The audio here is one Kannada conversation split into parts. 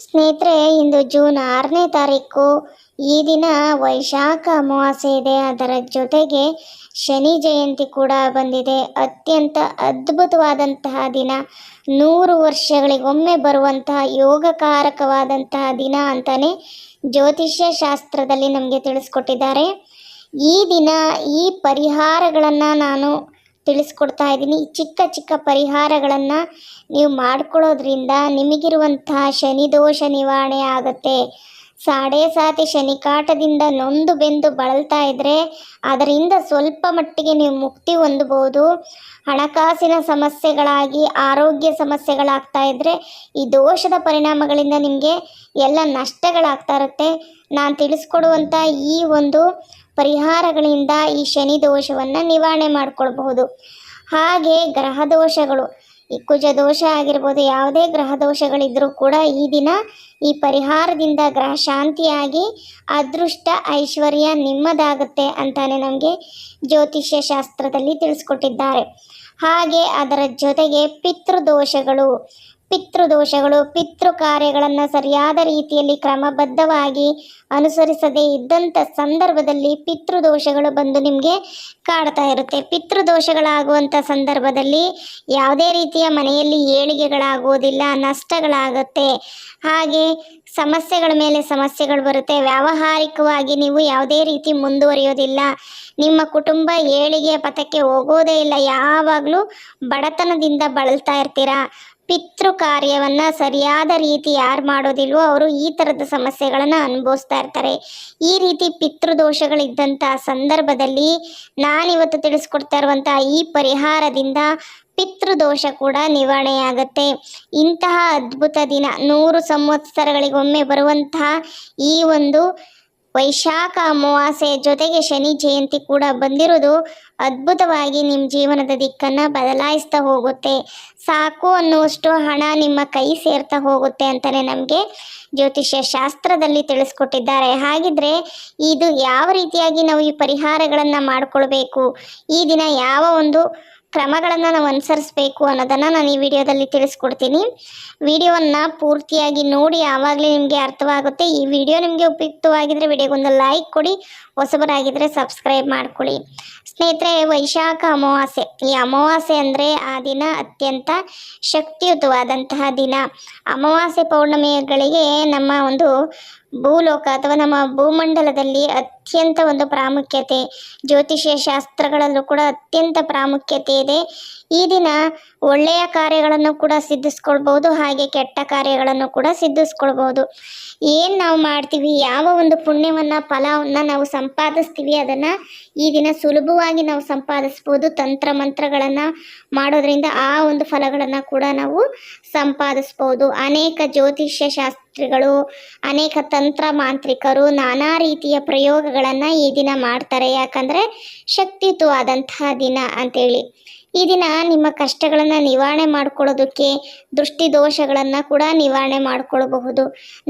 ಸ್ನೇಹಿತರೆ, ಇಂದು ಜೂನ್ ಆರನೇ ತಾರೀಕು, ಈ ದಿನ ವೈಶಾಖ ಅಮಾವಾಸ್ಯೆ ಇದೆ. ಅದರ ಜೊತೆಗೆ ಶನಿ ಜಯಂತಿ ಕೂಡ ಬಂದಿದೆ. ಅತ್ಯಂತ ಅದ್ಭುತವಾದಂತಹ ದಿನ. ನೂರು ವರ್ಷಗಳಿಗೊಮ್ಮೆ ಬರುವಂತಹ ಯೋಗಕಾರಕವಾದಂತಹ ದಿನ ಅಂತಲೇ ಜ್ಯೋತಿಷ್ಯ ಶಾಸ್ತ್ರದಲ್ಲಿ ನಮಗೆ ತಿಳಿಸ್ಕೊಟ್ಟಿದ್ದಾರೆ. ಈ ದಿನ ಈ ಪರಿಹಾರಗಳನ್ನು ನಾನು ತಿಳಿಸ್ಕೊಡ್ತಾ ಇದ್ದೀನಿ. ಚಿಕ್ಕ ಚಿಕ್ಕ ಪರಿಹಾರಗಳನ್ನು ನೀವು ಮಾಡ್ಕೊಳ್ಳೋದ್ರಿಂದ ನಿಮಗಿರುವಂತಹ ಶನಿ ದೋಷ ನಿವಾರಣೆ ಆಗುತ್ತೆ. ಸಾಡೆ ಸಾತಿ ಶನಿ ಕಾಟದಿಂದ ನೊಂದು ಬೆಂದು ಬಳಲ್ತಾ ಇದ್ದರೆ ಅದರಿಂದ ಸ್ವಲ್ಪ ಮಟ್ಟಿಗೆ ನೀವು ಮುಕ್ತಿ ಹೊಂದಬಹುದು. ಹಣಕಾಸಿನ ಸಮಸ್ಯೆಗಳಾಗಿ ಆರೋಗ್ಯ ಸಮಸ್ಯೆಗಳಾಗ್ತಾ ಇದ್ದರೆ ಈ ದೋಷದ ಪರಿಣಾಮಗಳಿಂದ ನಿಮಗೆ ಎಲ್ಲ ನಷ್ಟಗಳಾಗ್ತಾ ಇರುತ್ತೆ. ನಾನು ತಿಳಿಸ್ಕೊಡುವಂಥ ಈ ಒಂದು ಪರಿಹಾರಗಳಿಂದ ಈ ಶನಿ ದೋಷವನ್ನು ನಿವಾರಣೆ ಮಾಡಿಕೊಳ್ಬಹುದು. ಹಾಗೆ ಗ್ರಹ ದೋಷಗಳು, ಈ ಕುಜ ದೋಷ ಆಗಿರ್ಬೋದು, ಯಾವುದೇ ಗ್ರಹ ದೋಷಗಳಿದ್ರೂ ಕೂಡ ಈ ದಿನ ಈ ಪರಿಹಾರದಿಂದ ಗ್ರಹ ಶಾಂತಿಯಾಗಿ, ಅದೃಷ್ಟ, ಐಶ್ವರ್ಯ ನಿಮ್ಮದಾಗುತ್ತೆ ಅಂತಾನೆ ನಮಗೆ ಜ್ಯೋತಿಷ್ಯ ಶಾಸ್ತ್ರದಲ್ಲಿ ತಿಳಿಸ್ಕೊಟ್ಟಿದ್ದಾರೆ. ಹಾಗೆ ಅದರ ಜೊತೆಗೆ ಪಿತೃದೋಷಗಳು ಪಿತೃದೋಷಗಳು ಪಿತೃ ಕಾರ್ಯಗಳನ್ನು ಸರಿಯಾದ ರೀತಿಯಲ್ಲಿ ಕ್ರಮಬದ್ಧವಾಗಿ ಅನುಸರಿಸದೇ ಇದ್ದಂಥ ಸಂದರ್ಭದಲ್ಲಿ ಪಿತೃದೋಷಗಳು ಬಂದು ನಿಮಗೆ ಕಾಡ್ತಾ ಇರುತ್ತೆ. ಪಿತೃದೋಷಗಳಾಗುವಂಥ ಸಂದರ್ಭದಲ್ಲಿ ಯಾವುದೇ ರೀತಿಯ ಮನೆಯಲ್ಲಿ ಏಳಿಗೆಗಳಾಗುವುದಿಲ್ಲ ನಷ್ಟಗಳಾಗುತ್ತೆ. ಹಾಗೆ ಸಮಸ್ಯೆಗಳ ಮೇಲೆ ಸಮಸ್ಯೆಗಳು ಬರುತ್ತೆ. ವ್ಯಾವಹಾರಿಕವಾಗಿ ನೀವು ಯಾವುದೇ ರೀತಿ ಮುಂದುವರಿಯೋದಿಲ್ಲ. ನಿಮ್ಮ ಕುಟುಂಬ ಏಳಿಗೆಯ ಪಥಕ್ಕೆ ಹೋಗೋದೇ ಇಲ್ಲ. ಯಾವಾಗಲೂ ಬಡತನದಿಂದ ಬಳಲ್ತಾ ಇರ್ತೀರಾ? ಪಿತೃ ಕಾರ್ಯವನ್ನು ಸರಿಯಾದ ರೀತಿ ಯಾರು ಮಾಡೋದಿಲ್ವೋ ಅವರು ಈ ಥರದ ಸಮಸ್ಯೆಗಳನ್ನು ಅನುಭವಿಸ್ತಾ ಇರ್ತಾರೆ. ಈ ರೀತಿ ಪಿತೃದೋಷಗಳಿದ್ದಂಥ ಸಂದರ್ಭದಲ್ಲಿ ನಾನಿವತ್ತು ತಿಳಿಸ್ಕೊಡ್ತಾ ಇರುವಂಥ ಈ ಪರಿಹಾರದಿಂದ ಪಿತೃದೋಷ ಕೂಡ ನಿವಾರಣೆಯಾಗತ್ತೆ ಇಂತಹ ಅದ್ಭುತ ದಿನ, ನೂರು ಸಂವತ್ಸರಗಳಿಗೊಮ್ಮೆ ಬರುವಂತಹ ಈ ಒಂದು ವೈಶಾಖ ಅಮಾವಾಸ್ಯೆ ಜೊತೆಗೆ ಶನಿ ಜಯಂತಿ ಕೂಡ ಬಂದಿರೋದು ಅದ್ಭುತವಾಗಿ ನಿಮ್ಮ ಜೀವನದ ದಿಕ್ಕನ್ನು ಬದಲಾಯಿಸ್ತಾ ಹೋಗುತ್ತೆ. ಸಾಕು ಅನ್ನುವಷ್ಟು ಹಣ ನಿಮ್ಮ ಕೈ ಸೇರ್ತಾ ಹೋಗುತ್ತೆ ಅಂತಲೇ ನಮಗೆ ಜ್ಯೋತಿಷ್ಯ ಶಾಸ್ತ್ರದಲ್ಲಿ ತಿಳಿಸ್ಕೊಟ್ಟಿದ್ದಾರೆ. ಹಾಗಿದ್ರೆ ಇದು ಯಾವ ರೀತಿಯಾಗಿ ನಾವು ಈ ಪರಿಹಾರಗಳನ್ನು ಮಾಡಿಕೊಳ್ಬೇಕು? ಈ ದಿನ ಯಾವ ಒಂದು ಕ್ರಮಗಳನ್ನು ನಾವು ಅನುಸರಿಸಬೇಕು ಅನ್ನೋದನ್ನು ನಾನು ಈ ವಿಡಿಯೋದಲ್ಲಿ ತಿಳಿಸ್ಕೊಡ್ತೀನಿ. ವಿಡಿಯೋವನ್ನು ಪೂರ್ತಿಯಾಗಿ ನೋಡಿ ಆವಾಗಲೇ ನಿಮಗೆ ಅರ್ಥವಾಗುತ್ತೆ. ಈ ವಿಡಿಯೋ ನಿಮಗೆ ಉಪಯುಕ್ತವಾಗಿದ್ದರೆ ವಿಡಿಯೋಗೊಂದು ಲೈಕ್ ಕೊಡಿ ಹೊಸಬರಾಗಿದ್ದರೆ ಸಬ್ಸ್ಕ್ರೈಬ್ ಮಾಡ್ಕೊಳ್ಳಿ. ಸ್ನೇಹಿತರೆ, ವೈಶಾಖ ಅಮಾವಾಸ್ಯೆ. ಈ ಅಮಾವಾಸ್ಯೆ ಅಂದರೆ ಆ ದಿನ ಅತ್ಯಂತ ಶಕ್ತಿಯುತವಾದಂತಹ ದಿನ. ಅಮಾವಾಸ್ಯೆ ಪೌರ್ಣಮಿಗಳಿಗೆ ನಮ್ಮ ಒಂದು ಭೂಲೋಕ ಅಥವಾ ನಮ್ಮ ಭೂಮಂಡಲದಲ್ಲಿ ಅತ್ಯಂತ ಒಂದು ಪ್ರಾಮುಖ್ಯತೆ, ಜ್ಯೋತಿಷ್ಯ ಶಾಸ್ತ್ರಗಳಲ್ಲೂ ಕೂಡ ಅತ್ಯಂತ ಪ್ರಾಮುಖ್ಯತೆ ಇದೆ. ಈ ದಿನ ಒಳ್ಳೆಯ ಕಾರ್ಯಗಳನ್ನು ಕೂಡ ಸಿದ್ಧಿಸ್ಕೊಳ್ಬೋದು ಹಾಗೆ ಕೆಟ್ಟ ಕಾರ್ಯಗಳನ್ನು ಕೂಡ ಸಿದ್ಧಿಸ್ಕೊಳ್ಬೋದು ಏನು ನಾವು ಮಾಡ್ತೀವಿ, ಯಾವ ಒಂದು ಪುಣ್ಯವನ್ನು, ಫಲವನ್ನು ನಾವು ಸಂಪಾದಿಸ್ತೀವಿ, ಅದನ್ನು ಈ ದಿನ ಸುಲಭವಾಗಿ ನಾವು ಸಂಪಾದಿಸ್ಬೋದು ತಂತ್ರ ಮಂತ್ರಗಳನ್ನು ಮಾಡೋದ್ರಿಂದ ಆ ಒಂದು ಫಲಗಳನ್ನು ಕೂಡ ನಾವು ಸಂಪಾದಿಸ್ಬೋದು. ಅನೇಕ ಜ್ಯೋತಿಷ್ಯ ಶಾಸ್ತ್ರಿಗಳು, ಅನೇಕ ತಂತ್ರ ಮಾಂತ್ರಿಕರು ನಾನಾ ರೀತಿಯ ಪ್ರಯೋಗಗಳನ್ನು ಈ ದಿನ ಮಾಡ್ತಾರೆ. ಯಾಕಂದರೆ ಶಕ್ತಿಯುತವಾದಂತಹ ದಿನ ಅಂತೇಳಿ. ಈ ದಿನ ನಿಮ್ಮ ಕಷ್ಟಗಳನ್ನು ನಿವಾರಣೆ ಮಾಡ್ಕೊಳ್ಳೋದಕ್ಕೆ, ದೃಷ್ಟಿ ದೋಷಗಳನ್ನು ಕೂಡ ನಿವಾರಣೆ ಮಾಡ್ಕೊಳ್ಬಹುದು.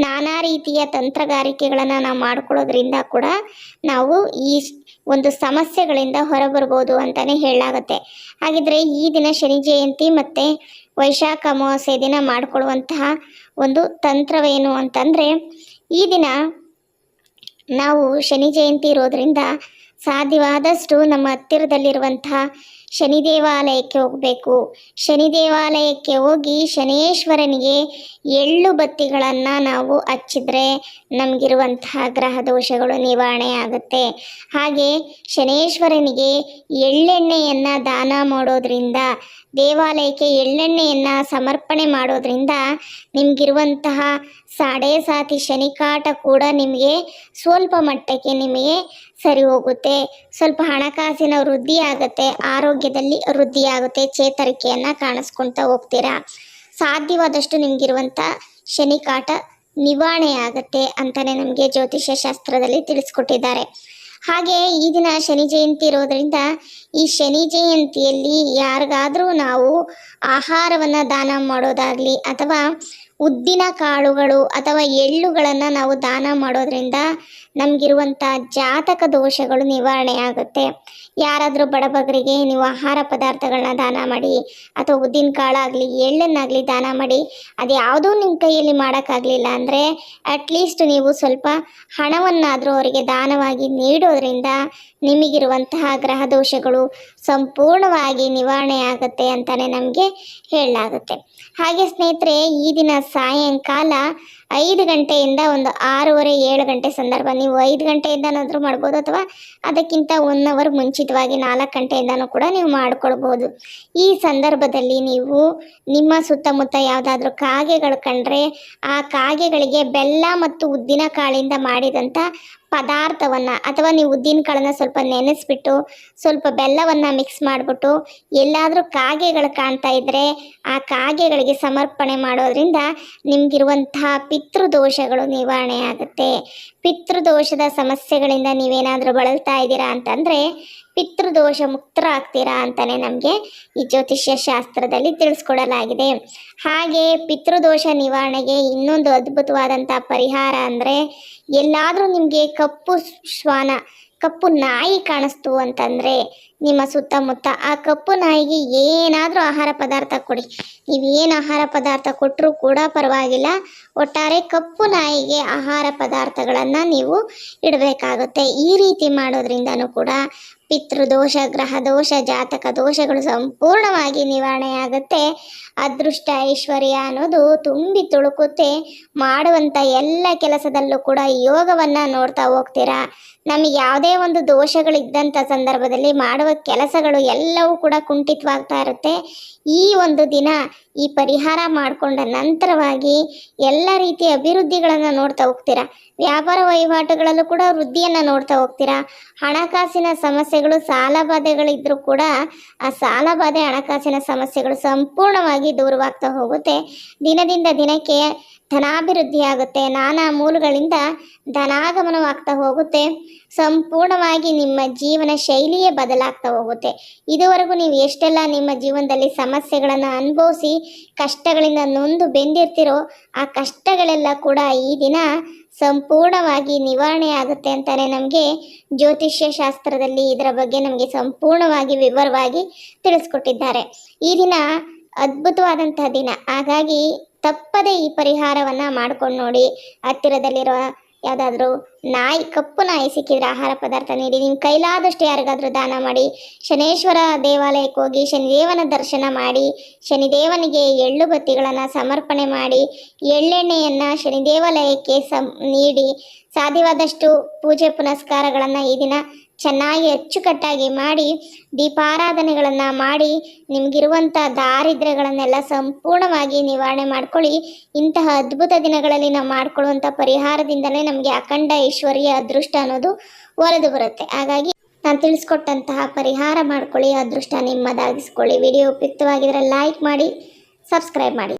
ನಾನಾ ರೀತಿಯ ತಂತ್ರಗಾರಿಕೆಗಳನ್ನು ನಾವು ಮಾಡ್ಕೊಳ್ಳೋದ್ರಿಂದ ಕೂಡ ನಾವು ಈ ಒಂದು ಸಮಸ್ಯೆಗಳಿಂದ ಹೊರಬರ್ಬೋದು ಅಂತಲೇ ಹೇಳಲಾಗುತ್ತೆ. ಹಾಗಿದ್ರೆ ಈ ದಿನ ಶನಿ ಜಯಂತಿ ಮತ್ತು ವೈಶಾಖ ಅಮಾವಾಸ್ಯೆ ದಿನ ಮಾಡಿಕೊಳ್ಳುವಂತಹ ಒಂದು ತಂತ್ರವೇನು ಅಂತಂದರೆ, ಈ ದಿನ ನಾವು ಶನಿ ಜಯಂತಿ ಇರೋದರಿಂದ ಸಾಧ್ಯವಾದಷ್ಟು ನಮ್ಮ ಹತ್ತಿರದಲ್ಲಿರುವಂತಹ ಶನಿ ದೇವಾಲಯಕ್ಕೆ ಹೋಗಬೇಕು. ಶನಿ ದೇವಾಲಯಕ್ಕೆ ಹೋಗಿ ಶನೇಶ್ವರನಿಗೆ ಎಳ್ಳು ಬತ್ತಿಗಳನ್ನು ನಾವು ಹಚ್ಚಿದ್ರೆ ನಮಗಿರುವಂತಹ ಗ್ರಹ ದೋಷಗಳು ನಿವಾರಣೆ ಆಗುತ್ತೆ. ಹಾಗೆ ಶನೇಶ್ವರನಿಗೆ ಎಳ್ಳೆಣ್ಣೆಯನ್ನು ದಾನ ಮಾಡೋದ್ರಿಂದ, ದೇವಾಲಯಕ್ಕೆ ಎಳ್ಳೆಣ್ಣೆಯನ್ನು ಸಮರ್ಪಣೆ ಮಾಡೋದ್ರಿಂದ ನಿಮಗಿರುವಂತಹ ಸಾಡೆ ಸಾತಿ ಶನಿಕಾಟ ಕೂಡ ನಿಮಗೆ ಸ್ವಲ್ಪ ಮಟ್ಟಕ್ಕೆ ನಿಮಗೆ ಸರಿ ಹೋಗುತ್ತೆ. ಸ್ವಲ್ಪ ಹಣಕಾಸಿನ ವೃದ್ಧಿ ಆಗುತ್ತೆ, ಆರೋಗ್ಯದಲ್ಲಿ ವೃದ್ಧಿ ಆಗುತ್ತೆ, ಚೇತರಿಕೆಯನ್ನು ಕಾಣಿಸ್ಕೊಳ್ತಾ ಹೋಗ್ತೀರಾ? ಸಾಧ್ಯವಾದಷ್ಟು ನಿಮಗಿರುವಂಥ ಶನಿಕಾಟ ನಿವಾರಣೆ ಆಗುತ್ತೆ ಅಂತಲೇ ನಮಗೆ ಜ್ಯೋತಿಷ್ಯ ಶಾಸ್ತ್ರದಲ್ಲಿ ತಿಳಿಸ್ಕೊಟ್ಟಿದ್ದಾರೆ. ಹಾಗೆ ಈ ದಿನ ಶನಿ ಜಯಂತಿ ಇರೋದ್ರಿಂದ ಈ ಶನಿ ಜಯಂತಿಯಲ್ಲಿ ಯಾರಿಗಾದರೂ ನಾವು ಆಹಾರವನ್ನು ದಾನ ಮಾಡೋದಾಗಲಿ ಅಥವಾ ಉದ್ದಿನ ಕಾಳುಗಳು ಅಥವಾ ಎಳ್ಳುಗಳನ್ನು ನಾವು ದಾನ ಮಾಡೋದ್ರಿಂದ ನಮಗಿರುವಂಥ ಜಾತಕ ದೋಷಗಳು ನಿವಾರಣೆ ಆಗುತ್ತೆ. ಯಾರಾದರೂ ಬಡಬಗರಿಗೆ ನೀವು ಆಹಾರ ಪದಾರ್ಥಗಳನ್ನ ದಾನ ಮಾಡಿ ಅಥವಾ ಉದ್ದಿನ ಕಾಳಾಗಲಿ ಎಳ್ಳನ್ನಾಗಲಿ ದಾನ ಮಾಡಿ, ಅದು ಯಾವುದೂ ನಿಮ್ಮ ಕೈಯಲ್ಲಿ ಮಾಡೋಕ್ಕಾಗಲಿಲ್ಲ ಅಂದರೆ ಅಟ್ಲೀಸ್ಟ್ ನೀವು ಸ್ವಲ್ಪ ಹಣವನ್ನಾದರೂ ಅವರಿಗೆ ದಾನವಾಗಿ ನೀಡೋದ್ರಿಂದ ನಿಮಗಿರುವಂತಹ ಗ್ರಹ ದೋಷಗಳು ಸಂಪೂರ್ಣವಾಗಿ ನಿವಾರಣೆ ಆಗುತ್ತೆ ಅಂತಲೇ ನಮಗೆ ಹೇಳಲಾಗುತ್ತೆ. ಹಾಗೆ ಸ್ನೇಹಿತರೆ, ಈ ದಿನ ಸಾಯಂಕಾಲ ಐದು ಗಂಟೆಯಿಂದ ಒಂದು ಆರೂವರೆ, ಏಳು ಗಂಟೆ ಸಂದರ್ಭ. ನೀವು ಐದು ಗಂಟೆಯಿಂದನಾದರೂ ಮಾಡ್ಬೋದು ಅಥವಾ ಅದಕ್ಕಿಂತ ಒನ್ ಅವರ್ ಮುಂಚಿತವಾಗಿ ನಾಲ್ಕು ಗಂಟೆಯಿಂದನೂ ಕೂಡ ನೀವು ಮಾಡ್ಕೊಳ್ಬೋದು. ಈ ಸಂದರ್ಭದಲ್ಲಿ ನೀವು ನಿಮ್ಮ ಸುತ್ತಮುತ್ತ ಯಾವುದಾದ್ರೂ ಕಾಗೆಗಳು ಕಂಡ್ರೆ ಆ ಕಾಗೆಗಳಿಗೆ ಬೆಲ್ಲ ಮತ್ತು ಉದ್ದಿನ ಕಾಳಿಂದ ಮಾಡಿದಂಥ ಪದಾರ್ಥವನ್ನು ಅಥವಾ ನೀವು ಉದ್ದಿನ ಕಾಳನ್ನ ಸ್ವಲ್ಪ ನೆನೆಸ್ಬಿಟ್ಟು, ಸ್ವಲ್ಪ ಬೆಲ್ಲವನ್ನು ಮಿಕ್ಸ್ ಮಾಡಿಬಿಟ್ಟು, ಎಲ್ಲಾದರೂ ಕಾಗೆಗಳು ಕಾಣ್ತಾ ಇದ್ದರೆ ಆ ಕಾಗೆಗಳಿಗೆ ಸಮರ್ಪಣೆ ಮಾಡೋದ್ರಿಂದ ನಿಮಗಿರುವಂತಹ ಪಿತೃದೋಷಗಳು ನಿವಾರಣೆ ಆಗುತ್ತೆ. ಪಿತೃದೋಷದ ಸಮಸ್ಯೆಗಳಿಂದ ನೀವೇನಾದರೂ ಬಳಲ್ತಾ ಇದ್ದೀರಾ ಅಂತಂದರೆ ಪಿತೃದೋಷ ಮುಕ್ತರಾಗ್ತೀರಾ ಅಂತಲೇ ನಮಗೆ ಈ ಜ್ಯೋತಿಷ್ಯ ಶಾಸ್ತ್ರದಲ್ಲಿ ತಿಳಿಸ್ಕೊಡಲಾಗಿದೆ. ಹಾಗೆ ಪಿತೃದೋಷ ನಿವಾರಣೆಗೆ ಇನ್ನೊಂದು ಅದ್ಭುತವಾದಂಥ ಪರಿಹಾರ ಅಂದರೆ ಎಲ್ಲಾದರೂ ನಿಮಗೆ ಕಪ್ಪು ಶ್ವಾನ, ಕಪ್ಪು ನಾಯಿ ಕಾಣಿಸ್ತು ಅಂತಂದರೆ ನಿಮ್ಮ ಸುತ್ತಮುತ್ತ ಆ ಕಪ್ಪು ನಾಯಿಗೆ ಏನಾದರೂ ಆಹಾರ ಪದಾರ್ಥ ಕೊಡಿ. ನೀವೇನು ಆಹಾರ ಪದಾರ್ಥ ಕೊಟ್ಟರೂ ಕೂಡ ಪರವಾಗಿಲ್ಲ. ಒಟ್ಟಾರೆ ಕಪ್ಪು ನಾಯಿಗೆ ಆಹಾರ ಪದಾರ್ಥಗಳನ್ನು ನೀವು ಇಡಬೇಕಾಗುತ್ತೆ. ಈ ರೀತಿ ಮಾಡೋದ್ರಿಂದನೂ ಕೂಡ ಪಿತೃದೋಷ ಗ್ರಹ ದೋಷ, ಜಾತಕ ದೋಷಗಳು ಸಂಪೂರ್ಣವಾಗಿ ನಿವಾರಣೆ ಆಗುತ್ತೆ. ಅದೃಷ್ಟ, ಐಶ್ವರ್ಯ ಅನ್ನೋದು ತುಂಬಿ ತುಳುಕುತ್ತೆ. ಮಾಡುವಂಥ ಎಲ್ಲ ಕೆಲಸದಲ್ಲೂ ಕೂಡ ಯೋಗವನ್ನು ನೋಡ್ತಾ ಹೋಗ್ತೀರಾ? ನಮಗೆ ಯಾವುದೇ ಒಂದು ದೋಷಗಳಿದ್ದಂಥ ಸಂದರ್ಭದಲ್ಲಿ ಮಾಡುವ ಕೆಲಸಗಳು ಎಲ್ಲವೂ ಕೂಡ ಕುಂಠಿತವಾಗ್ತಾ ಇರುತ್ತೆ. ಈ ಒಂದು ದಿನ ಈ ಪರಿಹಾರ ಮಾಡಿಕೊಂಡ ನಂತರವಾಗಿ ಎಲ್ಲ ರೀತಿಯ ಅಭಿವೃದ್ಧಿಗಳನ್ನು ನೋಡ್ತಾ ಹೋಗ್ತೀರಾ? ವ್ಯಾಪಾರ ವಹಿವಾಟುಗಳಲ್ಲೂ ಕೂಡ ವೃದ್ಧಿಯನ್ನು ನೋಡ್ತಾ ಹೋಗ್ತೀರಾ? ಹಣಕಾಸಿನ ಸಮಸ್ಯೆಗಳು ಸಾಲಬಾಧೆಗಳಿದ್ರೂ ಕೂಡ ಆ ಸಾಲಬಾಧೆ ಹಣಕಾಸಿನ ಸಮಸ್ಯೆಗಳು ಸಂಪೂರ್ಣವಾಗಿ ದೂರವಾಗ್ತಾ ಹೋಗುತ್ತೆ. ದಿನದಿಂದ ದಿನಕ್ಕೆ ಧನಾಭಿವೃದ್ಧಿ ಆಗುತ್ತೆ. ನಾನಾ ಮೂಲಗಳಿಂದ ಧನಾಗಮನವಾಗ್ತಾ ಹೋಗುತ್ತೆ. ಸಂಪೂರ್ಣವಾಗಿ ನಿಮ್ಮ ಜೀವನ ಶೈಲಿಯೇ ಬದಲಾಗ್ತಾ ಹೋಗುತ್ತೆ. ಇದುವರೆಗೂ ನೀವು ಎಷ್ಟೆಲ್ಲ ನಿಮ್ಮ ಜೀವನದಲ್ಲಿ ಸಮಸ್ಯೆಗಳನ್ನು ಅನುಭವಿಸಿ, ಕಷ್ಟಗಳಿಂದ ನೊಂದು ಬೆಂದಿರ್ತಿರೋ, ಆ ಕಷ್ಟಗಳೆಲ್ಲ ಕೂಡ ಈ ದಿನ ಸಂಪೂರ್ಣವಾಗಿ ನಿವಾರಣೆ ಆಗುತ್ತೆ ಅಂತಲೇ ನಮಗೆ ಜ್ಯೋತಿಷ್ಯ ಶಾಸ್ತ್ರದಲ್ಲಿ ಇದರ ಬಗ್ಗೆ ನಮಗೆ ಸಂಪೂರ್ಣವಾಗಿ ವಿವರವಾಗಿ ತಿಳಿಸ್ಕೊಟ್ಟಿದ್ದಾರೆ. ಈ ದಿನ ಅದ್ಭುತವಾದಂತಹ ದಿನ. ಹಾಗಾಗಿ ತಪ್ಪದೆ ಈ ಪರಿಹಾರವನ್ನು ಮಾಡ್ಕೊಂಡು ನೋಡಿ, ಹತ್ತಿರದಲ್ಲಿರೋ ಯಾವುದಾದ್ರೂ ನಾಯಿ, ಕಪ್ಪು ನಾಯಿ ಸಿಕ್ಕಿದ್ರೆ ಆಹಾರ ಪದಾರ್ಥ ನೀಡಿ ನಿಮ್ಮ ಕೈಲಾದಷ್ಟು ಯಾರಿಗಾದರೂ ದಾನ ಮಾಡಿ, ಶನೇಶ್ವರ ದೇವಾಲಯಕ್ಕೆ ಹೋಗಿ ಶನಿದೇವನ ದರ್ಶನ ಮಾಡಿ, ಶನಿದೇವನಿಗೆ ಎಳ್ಳು ಬತ್ತಿಗಳನ್ನು ಸಮರ್ಪಣೆ ಮಾಡಿ, ಎಳ್ಳೆಣ್ಣೆಯನ್ನು ಶನಿದೇವಾಲಯಕ್ಕೆ ಸಂ ನೀಡಿ, ಸಾಧ್ಯವಾದಷ್ಟು ಪೂಜೆ ಪುನಸ್ಕಾರಗಳನ್ನು ಈ ದಿನ ಚೆನ್ನಾಗಿ ಅಚ್ಚುಕಟ್ಟಾಗಿ ಮಾಡಿ ದೀಪಾರಾಧನೆಗಳನ್ನು ಮಾಡಿ ನಿಮಗಿರುವಂಥ ದಾರಿದ್ರ್ಯಗಳನ್ನೆಲ್ಲ ಸಂಪೂರ್ಣವಾಗಿ ನಿವಾರಣೆ ಮಾಡ್ಕೊಳ್ಳಿ. ಇಂತಹ ಅದ್ಭುತ ದಿನಗಳಲ್ಲಿ ನಾವು ಮಾಡ್ಕೊಳ್ಳುವಂಥ ಪರಿಹಾರದಿಂದಲೇ ನಮಗೆ ಅಖಂಡ ಐಶ್ವರ್ಯ ಅದೃಷ್ಟ ಅನ್ನೋದು ಒರೆದು ಬರುತ್ತೆ. ಹಾಗಾಗಿ ನಾನು ತಿಳಿಸ್ಕೊಟ್ಟಂತಹ ಪರಿಹಾರ ಮಾಡ್ಕೊಳ್ಳಿ, ಅದೃಷ್ಟ ನಿಮ್ಮದಾಗಿಸ್ಕೊಳ್ಳಿ. ವಿಡಿಯೋ ಉಪಯುಕ್ತವಾಗಿದ್ದರೆ ಲೈಕ್ ಮಾಡಿ ಸಬ್ಸ್ಕ್ರೈಬ್ ಮಾಡಿ.